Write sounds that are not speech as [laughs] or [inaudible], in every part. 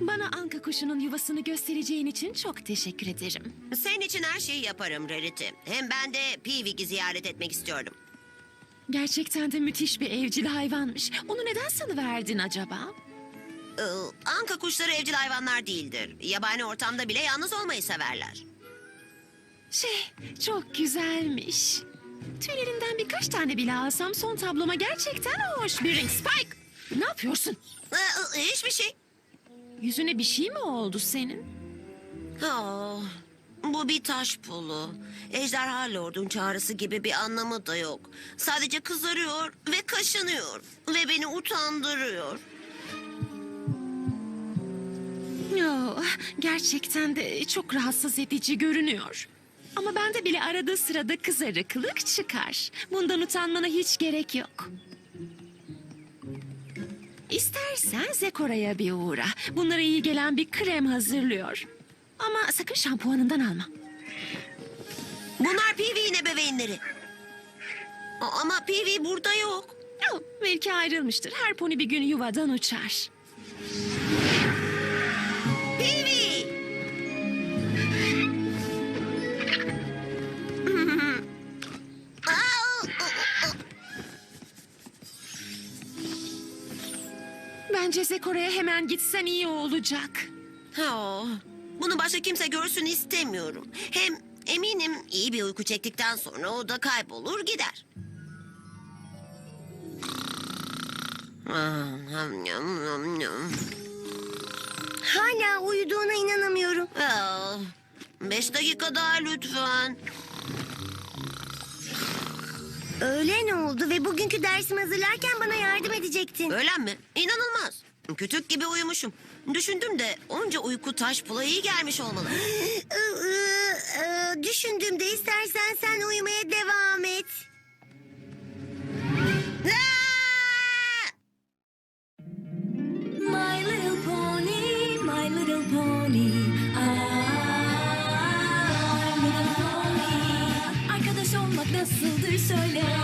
Bana anka kuşunun yuvasını göstereceğin için çok teşekkür ederim. Senin için her şeyi yaparım Rarity. Hem ben de Peewee'yi ziyaret etmek istiyordum. Gerçekten de müthiş bir evcil hayvanmış. Onu neden salıverdin acaba? Ee, anka kuşları evcil hayvanlar değildir. Yabani ortamda bile yalnız olmayı severler. Şey, çok güzelmiş. Tüylerinden birkaç tane bile alsam son tabloma gerçekten hoş bir ring. Spike! Ne yapıyorsun? Ee, hiçbir şey. Yüzüne bir şey mi oldu senin? Oh, bu bir taş pulu. Ejderha Lord'un çağrısı gibi bir anlamı da yok. Sadece kızarıyor ve kaşınıyor. Ve beni utandırıyor. Yo, gerçekten de çok rahatsız edici görünüyor. Ama bende bile arada sırada kızarıklık çıkar. Bundan utanmana hiç gerek yok. İstersen Zekora'ya bir uğra. Bunlara iyi gelen bir krem hazırlıyor. Ama sakın şampuanından alma. Bunlar Peewee'nin ebeveynleri. A- Ama Peewee burada yok. Oh, belki ayrılmıştır. Her pony bir gün yuvadan uçar. Bence Zekora'ya hemen gitsen iyi olacak. Oh, bunu başka kimse görsün istemiyorum. Hem eminim iyi bir uyku çektikten sonra o da kaybolur gider. Ah. Hala uyuduğuna inanamıyorum. Ah, Beş dakika daha lütfen. Öğlen oldu ve bugünkü dersimi hazırlarken bana yardım edecektin. Öğlen mi? İnanılmaz. Kütük gibi uyumuşum. Düşündüm de onca uyku taş pula iyi gelmiş olmalı. [gasps] Iı, ıı, Düşündüğümde istersen sen uyumaya devam et. Ah! My little pony, my little pony. I, my little pony. Arkadaş olmak nasıldır söyle.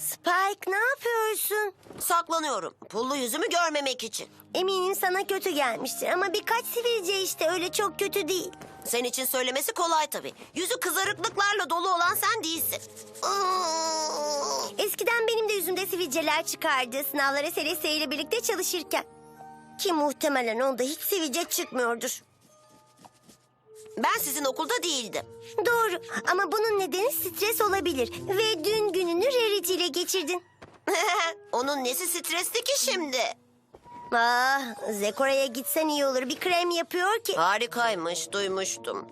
Spike ne yapıyorsun? Saklanıyorum. Pullu yüzümü görmemek için. Eminim sana kötü gelmiştir ama birkaç sivilce işte öyle çok kötü değil. Senin için söylemesi kolay tabii. Yüzü kızarıklıklarla dolu olan sen değilsin. Eskiden benim de yüzümde sivilceler çıkardı sınavlara Celestia ile birlikte çalışırken. Ki muhtemelen onda hiç sivilce çıkmıyordur. Ben sizin okulda değildim. Doğru ama bunun nedeni stres olabilir. Ve dün gününü Rarity ile geçirdin. [laughs] Onun nesi stresli ki şimdi? Ah, Zekora'ya gitsen iyi olur. Bir krem yapıyor ki. Harikaymış, duymuştum.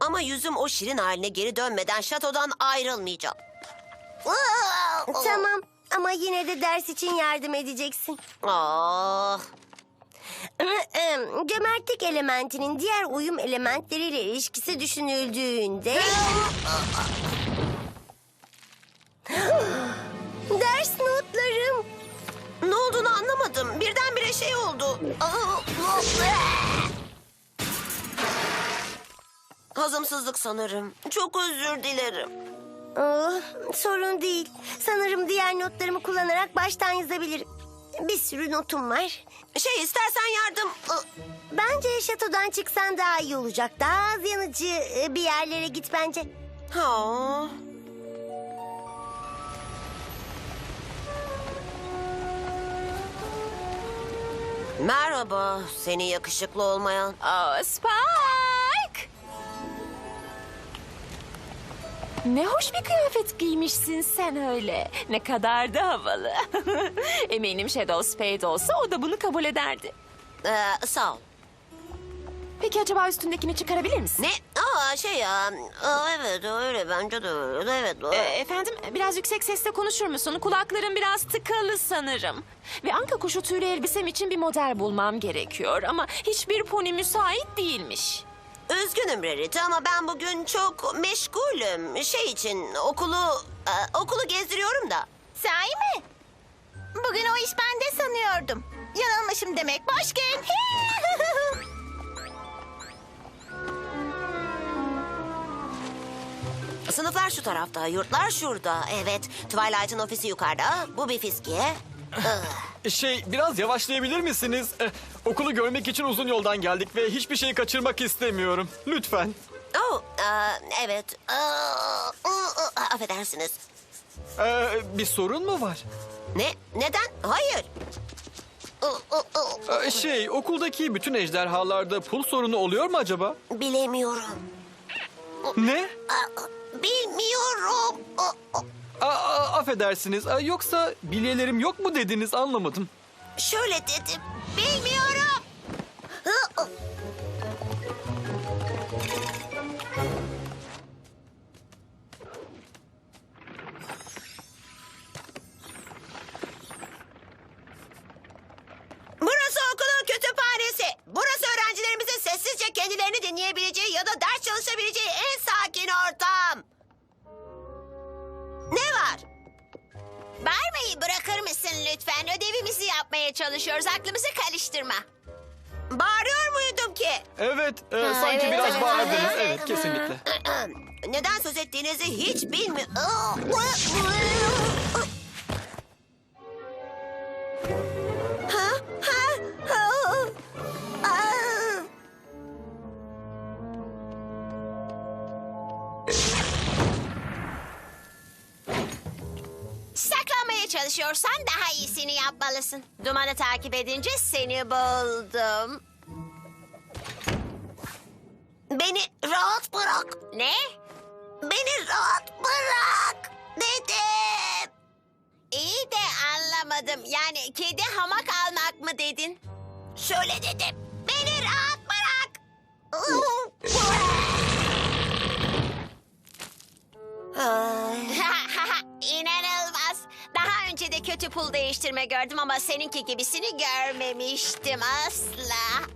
Ama yüzüm o şirin haline geri dönmeden şatodan ayrılmayacağım. Tamam ama yine de ders için yardım edeceksin. Ah, Cömertlik elementinin diğer uyum elementleriyle ilişkisi düşünüldüğünde... [gasps] Ders notlarım. ne olduğunu anlamadım. Birdenbire şey oldu. [gasps] Hazımsızlık sanırım. Çok özür dilerim. Oh, sorun değil. Sanırım diğer notlarımı kullanarak baştan yazabilirim. Bir sürü notum var. Şey istersen yardım... Bence şatodan çıksan daha iyi olacak. Daha az yanıcı e, bir yerlere git bence. Ha. Merhaba, seni yakışıklı olmayan. Oh, Spike! Ne hoş bir kıyafet giymişsin sen öyle. Ne kadar da havalı. [laughs] Eminim Shadow Spade olsa o da bunu kabul ederdi. Ee, sağ ol. Peki acaba üstündekini çıkarabilir misin? Ne? Aa şey ya. Aa, evet öyle bence de öyle. Evet. Ee, efendim biraz yüksek sesle konuşur musun? Kulaklarım biraz tıkalı sanırım. Ve anka kuşu tüylü elbisem için bir model bulmam gerekiyor. Ama hiçbir pony müsait değilmiş. Üzgünüm Rarity ama ben bugün çok meşgulüm. Şey için okulu e, okulu gezdiriyorum da. Sahi mi? Bugün o iş bende sanıyordum. Yanılmışım demek. Boş gün. [laughs] Sınıflar şu tarafta, yurtlar şurada. Evet, Twilight'ın ofisi yukarıda. Bu bir fiskiye. [laughs] Şey biraz yavaşlayabilir misiniz? Eh, okulu görmek için uzun yoldan geldik ve hiçbir şeyi kaçırmak istemiyorum. Lütfen. oh, e, evet. Aa, ı, ı, affedersiniz. Ee, bir sorun mu var? Ne? Neden? Hayır. I, ı, ı. Ee, şey okuldaki bütün ejderhalarda pul sorunu oluyor mu acaba? Bilemiyorum. Ne? Aa, Bilmiyorum. Aa, aa. Aa, aa, affedersiniz. Aa, yoksa bilyelerim yok mu dediniz anlamadım. Şöyle dedim. Bilmiyorum. Çalışıyorsan daha iyisini yapmalısın. Dumanı takip edince seni buldum. Beni rahat bırak. Ne? Beni rahat bırak. Dedim. İyi de anlamadım. Yani kedi hamak almak mı dedin? Şöyle dedim. Beni rahat Kötü pul değiştirme gördüm ama seninki gibisini görmemiştim asla.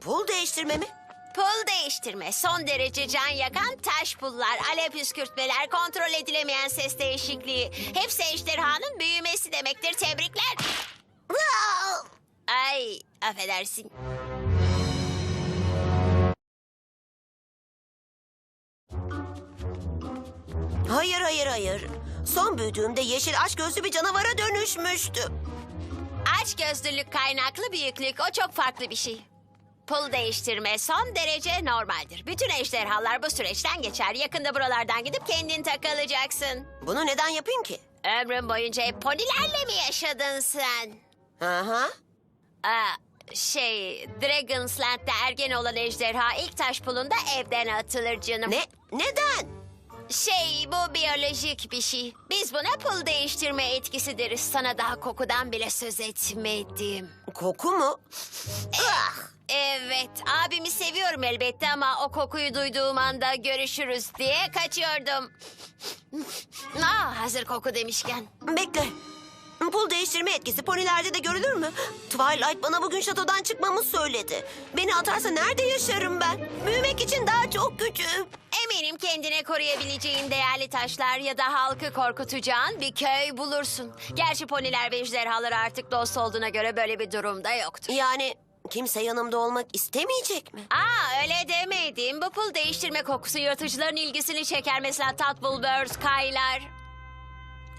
Pul değiştirme mi? Pul değiştirme, son derece can yakan taş pullar, alev püskürtmeler, kontrol edilemeyen ses değişikliği. Hepsi ejderhanın büyümesi demektir. Tebrikler. Ay, affedersin. Hayır hayır hayır. Son büyüdüğümde yeşil aç gözlü bir canavara dönüşmüştüm. Aç gözlülük kaynaklı büyüklük, o çok farklı bir şey. Pul değiştirme son derece normaldir. Bütün ejderhalar bu süreçten geçer. Yakında buralardan gidip kendin takılacaksın. Bunu neden yapayım ki? Ömrün boyunca hep ponilerle mi yaşadın sen? Aha. Aa, şey, Dragon's Land'de ergen olan ejderha ilk taş pulunda evden atılır canım. Ne? Neden? Şey, bu biyolojik bir şey. Biz buna pul değiştirme etkisi deriz. Sana daha kokudan bile söz etmedim. Koku mu? Ah! Evet, abimi seviyorum elbette ama o kokuyu duyduğum anda görüşürüz diye kaçıyordum. Aa, hazır koku demişken. Bekle. Pul değiştirme etkisi ponilerde de görülür mü? Twilight bana bugün şatodan çıkmamı söyledi. Beni atarsa nerede yaşarım ben? Büyümek için daha çok küçüğüm. Eminim kendine koruyabileceğin değerli taşlar ya da halkı korkutacağın bir köy bulursun. Gerçi poniler ve ejderhalar artık dost olduğuna göre böyle bir durumda yoktur. Yani kimse yanımda olmak istemeyecek mi? Aa öyle demedim. Bu pul değiştirme kokusu yırtıcıların ilgisini çeker. Mesela Tatbulburs, kaylar.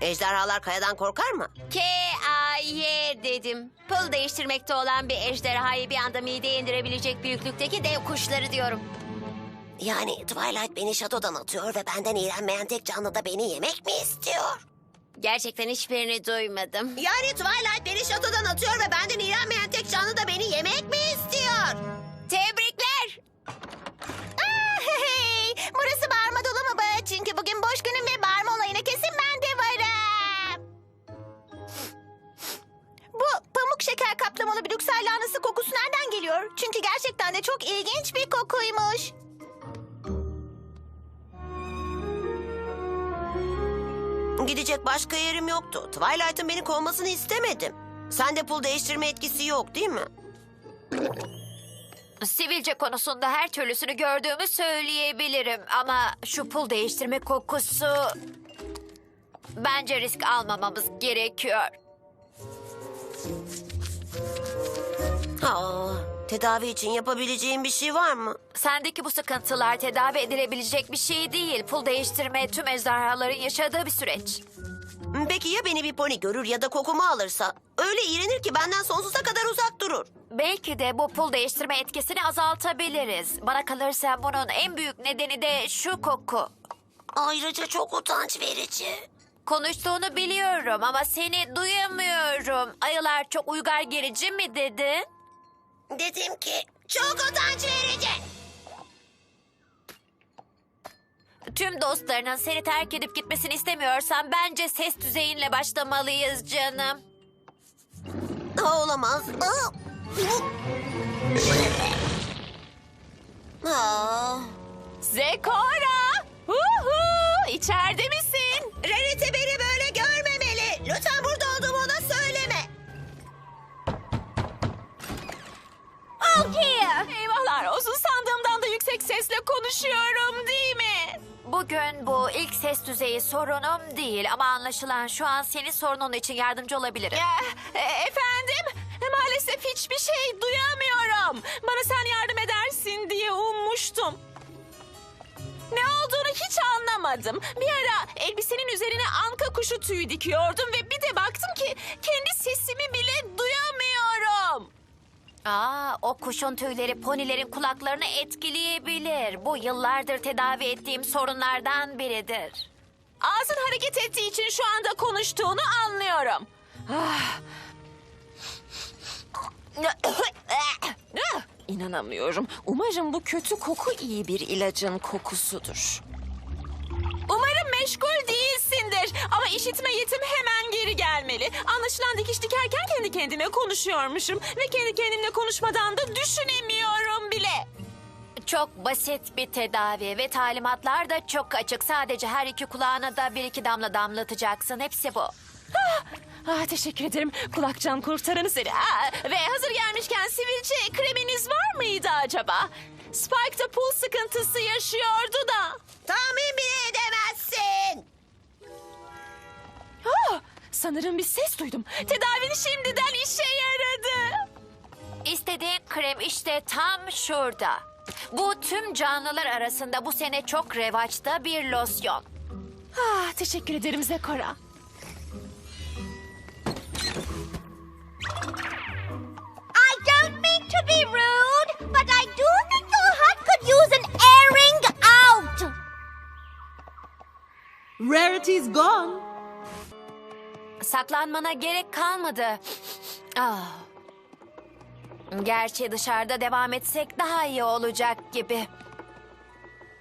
Ejderhalar kayadan korkar mı? K-A-Y dedim. Pul değiştirmekte olan bir ejderhayı bir anda mideye indirebilecek büyüklükteki dev kuşları diyorum. Yani Twilight beni şatodan atıyor ve benden iğrenmeyen tek canlı da beni yemek mi istiyor? Gerçekten hiçbirini duymadım. Yani Twilight beni şatodan atıyor ve benden iğrenmeyen tek canlı da beni yemek mi istiyor? Tebrikler. Hey, burası bağırma dolu mu be? Çünkü bugün boş günüm ve bağırma olayına kesin ben de varım. Bu pamuk şeker kaplamalı Brüksel lahanası kokusu nereden geliyor? Çünkü gerçekten de çok ilginç bir kokuymuş. Gidecek başka yerim yoktu. Twilight'ın beni kovmasını istemedim. Sende pul değiştirme etkisi yok değil mi? Sivilce konusunda her türlüsünü gördüğümü söyleyebilirim. Ama şu pul değiştirme kokusu... Bence risk almamamız gerekiyor. Aa, tedavi için yapabileceğim bir şey var mı? Sendeki bu sıkıntılar tedavi edilebilecek bir şey değil. Pul değiştirme tüm ejderhaların yaşadığı bir süreç. Peki ya beni bir pony görür ya da kokumu alırsa? Öyle iğrenir ki benden sonsuza kadar uzak durur. Belki de bu pul değiştirme etkisini azaltabiliriz. Bana kalırsa bunun en büyük nedeni de şu koku. Ayrıca çok utanç verici. Konuştuğunu biliyorum ama seni duyamıyorum. Ayılar çok uygar gerici mi dedi? Dedim ki çok utanç verici. Tüm dostlarının seni terk edip gitmesini istemiyorsan bence ses düzeyinle başlamalıyız canım. Olamaz. Aa. Aa. Zekora! Huhu! İçeride misin? Rarity beni Eyvahlar olsun sandığımdan da yüksek sesle konuşuyorum değil mi? Bugün bu ilk ses düzeyi sorunum değil ama anlaşılan şu an senin sorunun için yardımcı olabilirim. e, efendim maalesef hiçbir şey duyamıyorum. Bana sen yardım edersin diye ummuştum. Ne olduğunu hiç anlamadım. Bir ara elbisenin üzerine anka kuşu tüyü dikiyordum ve bir de baktım ki kendi sesimi bile duyamıyorum. Aa, o kuşun tüyleri ponilerin kulaklarını etkileyebilir. Bu yıllardır tedavi ettiğim sorunlardan biridir. Ağzın hareket ettiği için şu anda konuştuğunu anlıyorum. Ah. Ah, İnanamıyorum. Umarım bu kötü koku iyi bir ilacın kokusudur. Umarım meşgul değilsindir. Ama işitme yetim hemen geri gelmeli. Anlaşılan dikiş dikerken kendi kendime konuşuyormuşum. Ve kendi kendimle konuşmadan da düşünemiyorum bile. Çok basit bir tedavi ve talimatlar da çok açık. Sadece her iki kulağına da bir iki damla damlatacaksın. Hepsi bu. Ah, teşekkür ederim. Kulakcan kurtaranı seni. Aa, ve hazır gelmişken sivilce kreminiz var mıydı acaba? Spike da pul sıkıntısı yaşıyordu da. Tahmin bile sanırım bir ses duydum. Tedavin şimdiden işe yaradı. İstediğin krem işte tam şurada. Bu tüm canlılar arasında bu sene çok revaçta bir losyon. Ah, teşekkür ederim Zekora. I don't mean to be rude, but I do think your hut could use an airing out. Rarity's gone. Saklanmana gerek kalmadı. Ah. Gerçi dışarıda devam etsek daha iyi olacak gibi.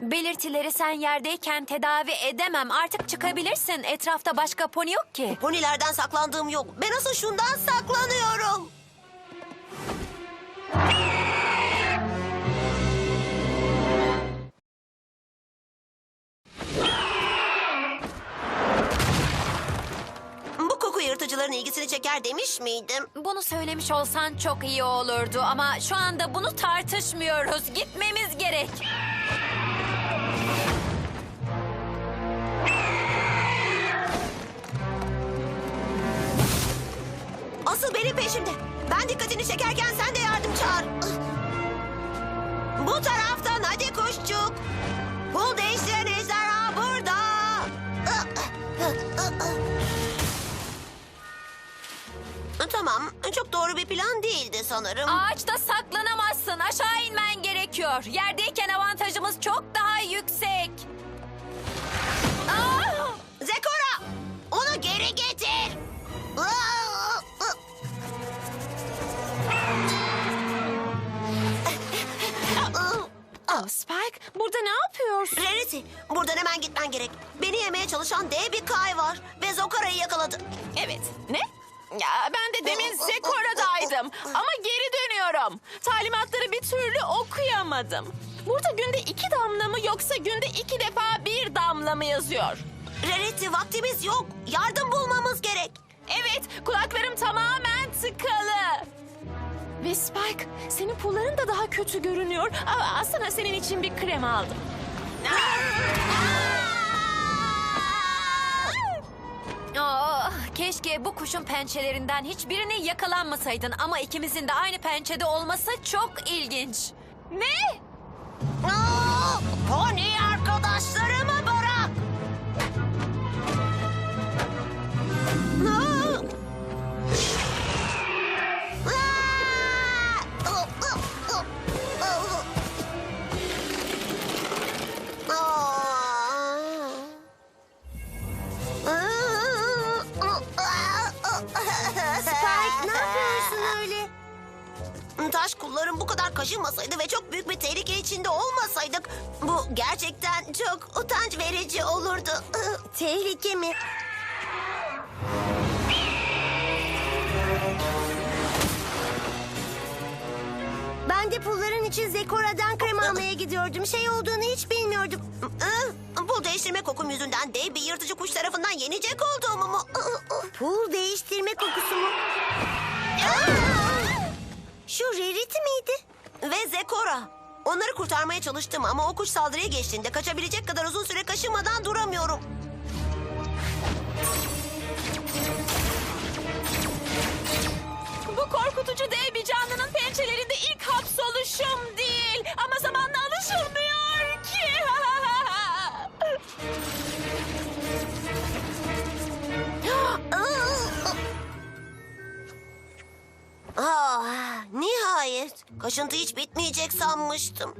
Belirtileri sen yerdeyken tedavi edemem. Artık çıkabilirsin. Etrafta başka pony yok ki. Ponilerden saklandığım yok. Ben asıl şundan saklanıyorum. Çeker demiş miydim? Bunu söylemiş olsan çok iyi olurdu ama şu anda bunu tartışmıyoruz. Gitmemiz gerek. Asıl benim peşimde. Ben dikkatini çekerken sen de yardım çağır. Bu taraftan hadi kuşçuk. Pul değiştiren Tamam, çok doğru bir plan değildi sanırım. Ağaçta saklanamazsın. Aşağı inmen gerekiyor. Yerdeyken avantajımız çok daha yüksek. Aa! Zekora, onu geri getir. Oh, Spike, burada ne yapıyorsun? Rarity, buradan hemen gitmen gerek. Beni yemeye çalışan dev bir kay var ve Zokara'yı yakaladı. Evet. Ne? Ya ben de demin Zekora'daydım ama geri dönüyorum. Talimatları bir türlü okuyamadım. Burada günde iki damla mı yoksa günde iki defa bir damla mı yazıyor? Rarity, vaktimiz yok. Yardım bulmamız gerek. Evet, kulaklarım tamamen tıkalı. Ve Spike, senin pulların da daha kötü görünüyor. Aa, Aslında senin için bir krem aldım. Aa, keşke bu kuşun pençelerinden hiçbirini yakalanmasaydın ama ikimizin de aynı pençede olması çok ilginç. Ne? Aa, Pony arkadaşlarımı Taş kulların bu kadar kaşınmasaydı ve çok büyük bir tehlike içinde olmasaydık bu gerçekten çok utanç verici olurdu. Tehlike mi? Ben de pulların için Zekora'dan krem almaya gidiyordum. Şey olduğunu hiç bilmiyordum. Pul değiştirme kokum yüzünden dev bir yırtıcı kuş tarafından yenecek olduğumu mu? Pul değiştirme kokusu mu? Şu Rarity miydi? Ve Zekora. Onları kurtarmaya çalıştım ama o kuş saldırıya geçtiğinde kaçabilecek kadar uzun süre kaşımadan duramıyorum. Bu korkutucu dev bir canlının pençelerinde ilk hapsoluşum değil. Kaşıntı hiç bitmeyecek sanmıştım.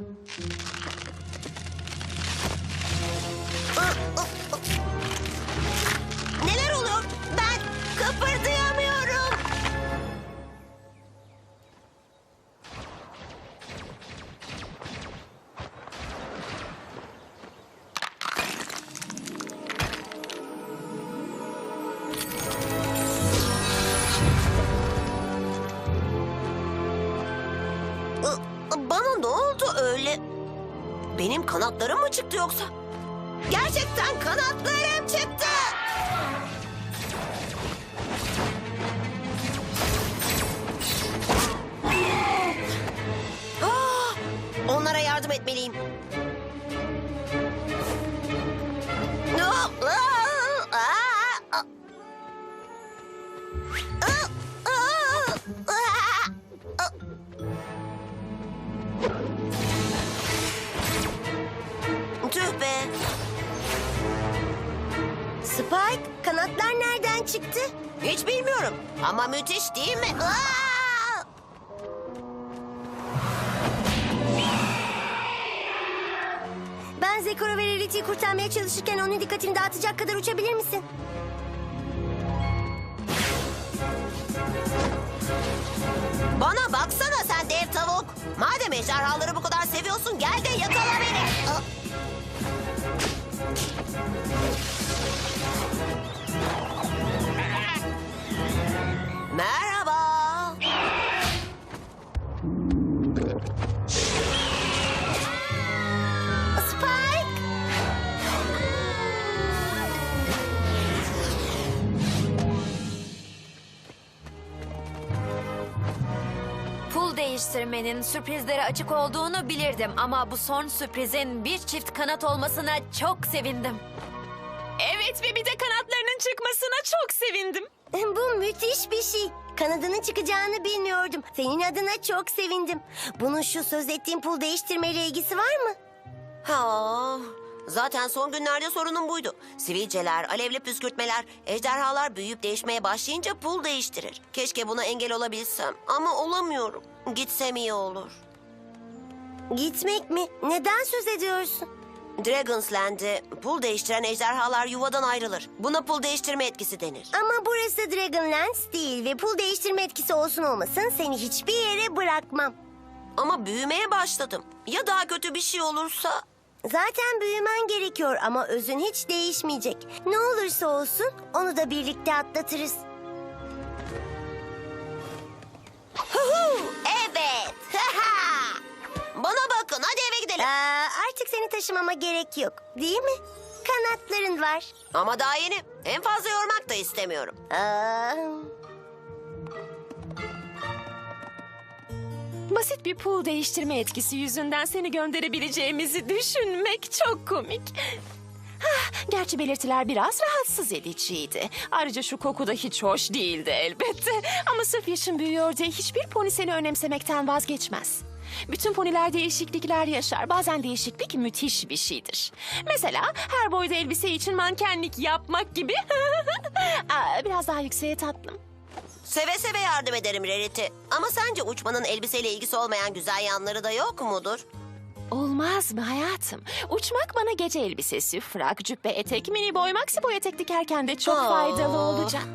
Bana ne oldu öyle? Benim kanatlarım mı çıktı yoksa? Gerçekten kanatlarım çıktı. Ah, onlara yardım etmeliyim. Spike, kanatlar nereden çıktı? Hiç bilmiyorum ama müthiş değil mi? Aa! Ben Zekora ve Rarity'yi kurtarmaya çalışırken onun dikkatini dağıtacak kadar uçabilir misin? Bana baksana sen dev tavuk. Madem ejderhaları bu kadar seviyorsun gel de yakala beni. Aa! Merhaba. Spike. Pul değiştirmenin sürprizlere açık olduğunu bilirdim ama bu son sürprizin bir çift kanat olmasına çok sevindim. evet ve bir de kanatlarının çıkmasına çok sevindim. [laughs] Bu müthiş bir şey. Kanadının çıkacağını bilmiyordum. Senin adına çok sevindim. Bunun şu söz ettiğin pul değiştirmeyle ilgisi var mı? Ha, zaten son günlerde sorunum buydu. Sivilceler, alevli püskürtmeler, ejderhalar büyüyüp değişmeye başlayınca pul değiştirir. Keşke buna engel olabilsem ama olamıyorum. Gitsem iyi olur. Gitmek mi? Neden söz ediyorsun? Dragon's Land'de pul değiştiren ejderhalar yuvadan ayrılır. Buna pul değiştirme etkisi denir. Ama burası Dragonlance değil ve pul değiştirme etkisi olsun olmasın seni hiçbir yere bırakmam. Ama büyümeye başladım. Ya daha kötü bir şey olursa? Zaten büyümen gerekiyor ama özün hiç değişmeyecek. Ne olursa olsun onu da birlikte atlatırız. evet. Bana bakın hadi eve gidelim. artık seni taşımama gerek yok değil mi? Kanatların var. Ama daha yeni. En fazla yormak da istemiyorum. Basit bir pul değiştirme etkisi yüzünden seni gönderebileceğimizi düşünmek çok komik. Hah, Gerçi belirtiler biraz rahatsız ediciydi. Ayrıca şu koku da hiç hoş değildi elbette. Ama sırf yaşın büyüyor diye hiçbir pony seni önemsemekten vazgeçmez. Bütün poniler değişiklikler yaşar. Bazen değişiklik müthiş bir şeydir. Mesela her boyda elbise için mankenlik yapmak gibi. [laughs] Aa, biraz daha yükseğe tatlım. Seve seve yardım ederim Rarity. Ama sence uçmanın elbiseyle ilgisi olmayan güzel yanları da yok mudur? Olmaz mı hayatım? Uçmak bana gece elbisesi, frak, cübbe, etek, mini boy, maxi boy etek dikerken de çok Aa. faydalı olacak.